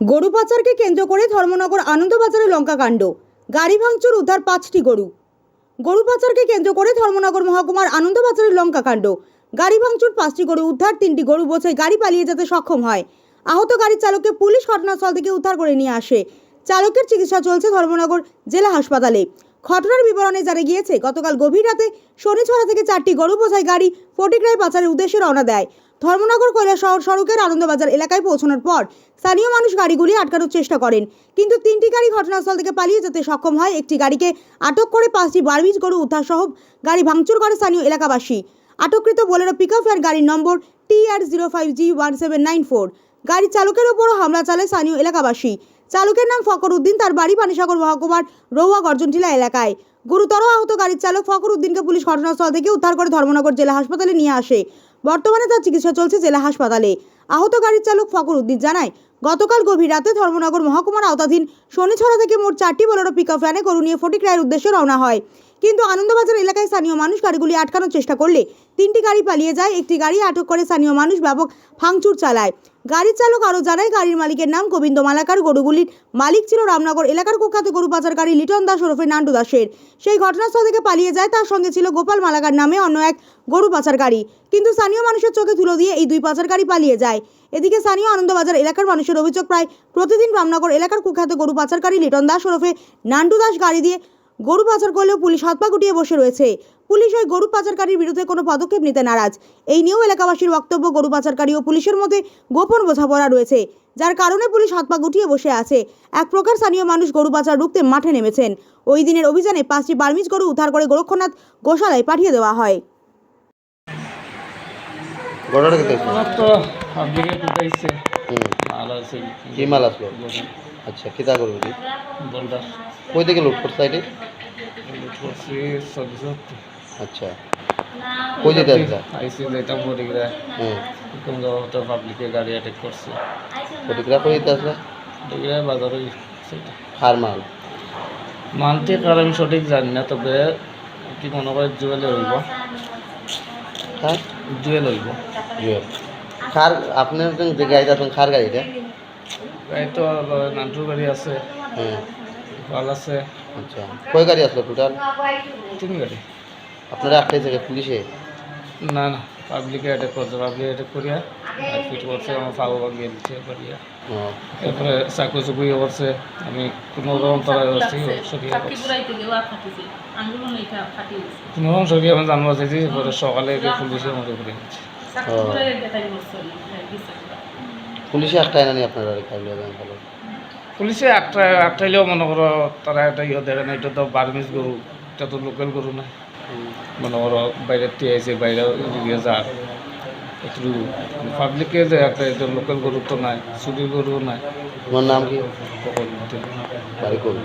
গরু পাচারকে কেন্দ্র করে ধর্মনগর আনন্দবাজারে লঙ্কাকাণ্ড গাড়ি ভাঙচুর, উদ্ধার পাঁচটি গরু। গরু পাচারকে কেন্দ্র করে ধর্মনগর মহকুমার আনন্দবাজারের লঙ্কাকাণ্ড গাড়ি ভাঙচুর, পাঁচটি গরু উদ্ধার, তিনটি গরু বোঝাই গাড়ি পালিয়ে যেতে সক্ষম হয়। আহত গাড়ির চালককে পুলিশ ঘটনাস্থল থেকে উদ্ধার করে নিয়ে আসে। চালকের চিকিৎসা চলছে ধর্মনগর জেলা হাসপাতালে। ঘটনার বিবরণে জানা গিয়েছে, গতকাল গভীর রাতে শনিছড়া থেকে চারটি গরু বোঝাই গাড়ি ফটিকরায় পাচারের উদ্দেশ্যে রওনা দেয়। ধর্মনগর শহর, সড়কের আনন্দবাজার এলাকায় পৌঁছানোর পর স্থানীয় মানুষ গাড়িগুলি আটকানোর চেষ্টা করেন। কিন্তু তিনটি গাড়ি ঘটনাস্থল থেকে পালিয়ে যেতে সক্ষম হয়। একটি গাড়িকে আটক করে পাঁচটি বারবিজ গরু উদ্ধার সহ গাড়ি ভাঙচুর করে স্থানীয় এলাকাবাসী। আটককৃত বোলেরো পিকআপ ভ্যান গাড়ির number T R zero five G one seven nine four গাড়ির চালকের ওপরও হামলা চালায় স্থানীয় এলাকাবাসী। চালকের নাম ফকর উদ্দিন তার বাড়ি পানিসাগর মহকুমার রৌয়া গর্জনটিলা এলাকায়। গুরুতর আহত গাড়ির চালক ফকর উদ্দিনকে পুলিশ ঘটনাস্থল থেকে উদ্ধার করে ধর্মনগর জেলা হাসপাতালে নিয়ে আসে। বর্তমানে তার চিকিৎসা চলছে জেলা হাসপাতালে। আহত গাড়ির চালক ফকর উদ্দিন জানায়, গতকাল গভীর রাতে ধর্মনগর মহকুমার আওতাধীন শনিছড়া থেকে মোট চারটি বোলেরো পিকআপ ভ্যানে গরু নিয়ে ফটিক রায়ের উদ্দেশ্যে রওনা হয়। কিন্তু আনন্দবাজার এলাকায় স্থানীয় মানুষ গাড়িগুলি আটকানোর চেষ্টা করলে তিনটি গাড়ি পালিয়ে যায়, একটি গাড়ি আটক করে স্থানীয় মানুষ ব্যাপক ভাঙচুর চালায়। গাড়ির চালক আরও জানায়, গাড়ির মালিকের নাম গোবিন্দ মালাকার, গরুগুলির মালিক ছিল রামনগর এলাকার কুখ্যাত গরু পাচারকারী লিটন দাস ওরফে নান্টু দাসের। সেই ঘটনাস্থল থেকে পালিয়ে যায়, তার সঙ্গে ছিল গোপাল মালাকার নামে অন্য এক গরু পাচারকারী কিন্তু স্থানীয় মানুষের চোখে ধুলো দিয়ে এই দুই পাচারকারী পালিয়ে যায়। এদিকে স্থানীয় আনন্দবাজার এলাকার মানুষের অভিযোগ, প্রায় প্রতিদিন রামনগর এলাকার কুখ্যাত গরু পাচারকারী লিটন দাস ওরফে নান্টু দাস গাড়ি দিয়ে গরু পাচার করলেও পুলিশ হাত পা গুটিয়ে বসে রয়েছে। পুলিশ ওই গরু পাচারকারীর বিরুদ্ধে কোনো পদক্ষেপ নিতে নারাজ। এই নিয়েও এলাকাবাসীর বক্তব্য গরু পাচারকারী ও পুলিশের মধ্যে গোপন বোঝাপড়া রয়েছে। যার কারণে পুলিশ হাত পা গুটিয়ে বসে আছে। এক প্রকার স্থানীয় মানুষ গরু পাচার রুখতে মাঠে নেমেছেন। ওই দিনের অভিযানে পাঁচটি বার্মিজ গরু উদ্ধার করে গোরক্ষনাথ গোশালায় পাঠিয়ে দেওয়া হয়। ঘটনাটা কেটে আমার তো আপনাকে কুটাইছে মাল আছে। কি মাল আসলো? আচ্ছা কিতা করব কি বলদার কই থেকে লুট করছে আচ্ছা। কই যেতে আসলা আইসি মরে গেলে হুম। কোন তো পাবলিকে গাড়ি অ্যাটাক করছে। ফটোগ্রাফ কই যেতে আসলা এগুলো বাজারে হার মাল? মানতে কার আমি সঠিক জানি না তবে কি মনে করে জুয়েলে হইব? হ্যাঁ জুয়েল হইব। জুয়েল। খার আপনার যে গাড়িটা আছেন খার গাড়িটা এই তো নান্টুর গাড়ি আছে। হুম। পাল আছে। আচ্ছা কয় গাড়ি আসলো টোটাল তিন গাড়ি। আপনারা আটটাই থেকে পুলিশে? না না পাবলিকে অ্যাটাক করছে পাবলিক অ্যাটাক করিয়া ফিট করছে আমার ফাগো ভাগিয়ে দিচ্ছে করিয়া। এরপরে চাকু চুকু ইয়ে করছে আমি কোনো রকম তারা সরিয়ে এটা কোনো রকম সরিয়ে আমি জানব চাইছি পরে সকালে গিয়ে ও। ঘুরাই দেখাই বলছে দিছে। পুলিশে আটটায় না নি আপনারা ভালো। পুলিশে একটা একটাইলেও মনে করো তারা একটা ইয়ে দেখে না এটা তো বার্মিস গরু এটা তো লোকাল গরু না। মনে করো বাইরের দিয়ে আইছে বাইরে দিয়ে যার একটু পাবলিকে যে একটা এটা লোকাল গরু তো নাই চুরির গরু নাই। তোমার নাম কি? বাড়ি করব